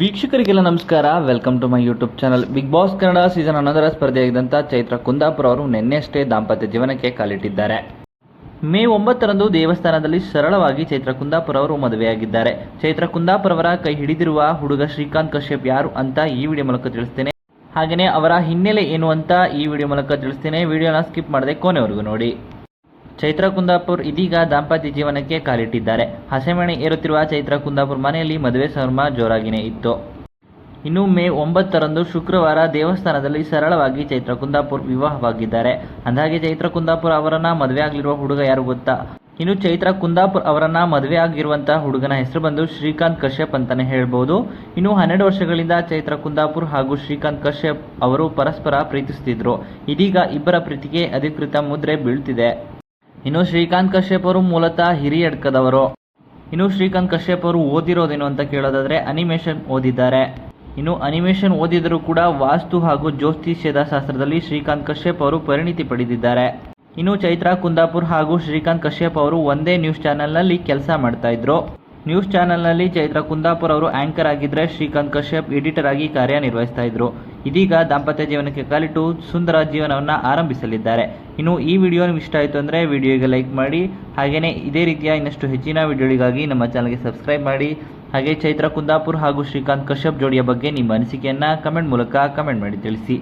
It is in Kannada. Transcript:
ವೀಕ್ಷಕರಿಗೆಲ್ಲ ನಮಸ್ಕಾರ. Welcome to my YouTube channel Bigg Boss Kannada season ಹನ್ನೊಂದರ ಸ್ಪರ್ಧೆಯಾಗಿದ್ದಂಥ ಚೈತ್ರ ಕುಂದಾಪುರ ಅವರು ನಿನ್ನೆಷ್ಟೇ ದಾಂಪತ್ಯ ಜೀವನಕ್ಕೆ ಕಾಲಿಟ್ಟಿದ್ದಾರೆ. ಮೇ ಒಂಬತ್ತರಂದು ದೇವಸ್ಥಾನದಲ್ಲಿ ಸರಳವಾಗಿ ಚೈತ್ರ ಕುಂದಾಪುರ ಅವರು ಮದುವೆಯಾಗಿದ್ದಾರೆ. ಚೈತ್ರ ಕುಂದಾಪುರ ಅವರ ಕೈ ಹಿಡಿದಿರುವ ಹುಡುಗ ಶ್ರೀಕಾಂತ್ ಕಶ್ಯಪ್ ಯಾರು ಅಂತ ಈ ವಿಡಿಯೋ ಮೂಲಕ ತಿಳಿಸ್ತೇನೆ. ಹಾಗೆಯೇ ಅವರ ಹಿನ್ನೆಲೆ ಏನು ಅಂತ ಈ ವಿಡಿಯೋ ಮೂಲಕ ತಿಳಿಸ್ತೇನೆ. ವಿಡಿಯೋನ ಸ್ಕಿಪ್ ಮಾಡದೆ ಕೊನೆವರೆಗೂ ನೋಡಿ. ಚೈತ್ರ ಕುಂದಾಪುರ್ ಇದೀಗ ದಾಂಪತ್ಯ ಜೀವನಕ್ಕೆ ಕಾಲಿಟ್ಟಿದ್ದಾರೆ. ಹಸೆಮಣೆ ಏರುತ್ತಿರುವ ಚೈತ್ರ ಕುಂದಾಪುರ್ ಮನೆಯಲ್ಲಿ ಮದುವೆ ಸಂಭ್ರಮ ಜೋರಾಗಿನೇ ಇತ್ತು. ಇನ್ನು ಮೇ ಒಂಬತ್ತರಂದು ಶುಕ್ರವಾರ ದೇವಸ್ಥಾನದಲ್ಲಿ ಸರಳವಾಗಿ ಚೈತ್ರ ಕುಂದಾಪುರ್ ವಿವಾಹವಾಗಿದ್ದಾರೆ. ಅಂದಾಗೆ ಚೈತ್ರ ಕುಂದಾಪುರ್ ಅವರನ್ನ ಮದುವೆ ಆಗಲಿರುವ ಹುಡುಗ ಯಾರು ಗೊತ್ತಾ? ಇನ್ನು ಚೈತ್ರ ಕುಂದಾಪುರ್ ಅವರನ್ನ ಮದುವೆ ಆಗಿರುವಂತಹ ಹುಡುಗನ ಹೆಸರು ಬಂದು ಶ್ರೀಕಾಂತ್ ಕಶ್ಯಪ್ ಅಂತಾನೆ ಹೇಳ್ಬೋದು. ಇನ್ನು ಹನ್ನೆರಡು ವರ್ಷಗಳಿಂದ ಚೈತ್ರ ಕುಂದಾಪುರ್ ಹಾಗೂ ಶ್ರೀಕಾಂತ್ ಕಶ್ಯಪ್ ಅವರು ಪರಸ್ಪರ ಪ್ರೀತಿಸುತ್ತಿದ್ರು ಇದೀಗ ಇಬ್ಬರ ಪ್ರೀತಿಗೆ ಅಧಿಕೃತ ಮುದ್ರೆ ಬೀಳ್ತಿದೆ. ಇನ್ನು ಶ್ರೀಕಾಂತ್ ಕಶ್ಯಪ್ ಅವರು ಮೂಲತಃ ಹಿರಿಯಡ್ಕದವರು ಇನ್ನು ಶ್ರೀಕಾಂತ್ ಕಶ್ಯಪ್ ಅವರು ಓದಿರೋದೇನು ಅಂತ ಕೇಳೋದಾದ್ರೆ ಅನಿಮೇಷನ್ ಓದಿದ್ದಾರೆ. ಇನ್ನು ಅನಿಮೇಷನ್ ಓದಿದರೂ ಕೂಡ ವಾಸ್ತು ಹಾಗೂ ಜ್ಯೋತಿಷ್ಯದ ಶಾಸ್ತ್ರದಲ್ಲಿ ಶ್ರೀಕಾಂತ್ ಕಶ್ಯಪ್ ಅವರು ಪರಿಣಿತಿ ಪಡೆದಿದ್ದಾರೆ. ಇನ್ನು ಚೈತ್ರಾ ಕುಂದಾಪುರ್ ಹಾಗೂ ಶ್ರೀಕಾಂತ್ ಕಶ್ಯಪ್ ಅವರು ಒಂದೇ ನ್ಯೂಸ್ ಚಾನೆಲ್ನಲ್ಲಿ ಕೆಲಸ ಮಾಡ್ತಾ ಇದ್ರು. ನ್ಯೂಸ್ ಚಾನೆಲ್ನಲ್ಲಿ ಚೈತ್ರ ಕುಂದಾಪುರ್ ಅವರು ಆಂಕರ್ ಆಗಿದ್ರೆ ಶ್ರೀಕಾಂತ್ ಕಶ್ಯಪ್ ಎಡಿಟರ್ ಆಗಿ ಕಾರ್ಯನಿರ್ವಹಿಸ್ತಾ ಇದ್ರು. ಇದೀಗ ದಾಂಪತ್ಯ ಜೀವನಕ್ಕೆ ಕಾಲಿಟ್ಟು ಸುಂದರ ಜೀವನವನ್ನು ಆರಂಭಿಸಲಿದ್ದಾರೆ. ಇನ್ನು ಈ ವಿಡಿಯೋ ನಿಮ್ಗೆ ಇಷ್ಟ ಆಯಿತು ಅಂದರೆ ವಿಡಿಯೋಗೆ ಲೈಕ್ ಮಾಡಿ ಹಾಗೆಯೇ ಇದೇ ರೀತಿಯ ಇನ್ನಷ್ಟು ಹೆಚ್ಚಿನ ವಿಡಿಯೋಗಳಿಗಾಗಿ ನಮ್ಮ ಚಾನಲ್ಗೆ ಸಬ್ಸ್ಕ್ರೈಬ್ ಮಾಡಿ. ಹಾಗೆ ಚೈತ್ರ ಕುಂದಾಪುರ್ ಹಾಗೂ ಶ್ರೀಕಾಂತ್ ಕಶ್ಯಪ್ ಜೋಡಿಯ ಬಗ್ಗೆ ನಿಮ್ಮ ಅನಿಸಿಕೆಯನ್ನು ಕಮೆಂಟ್ ಮೂಲಕ ಕಮೆಂಟ್ ಮಾಡಿ ತಿಳಿಸಿ.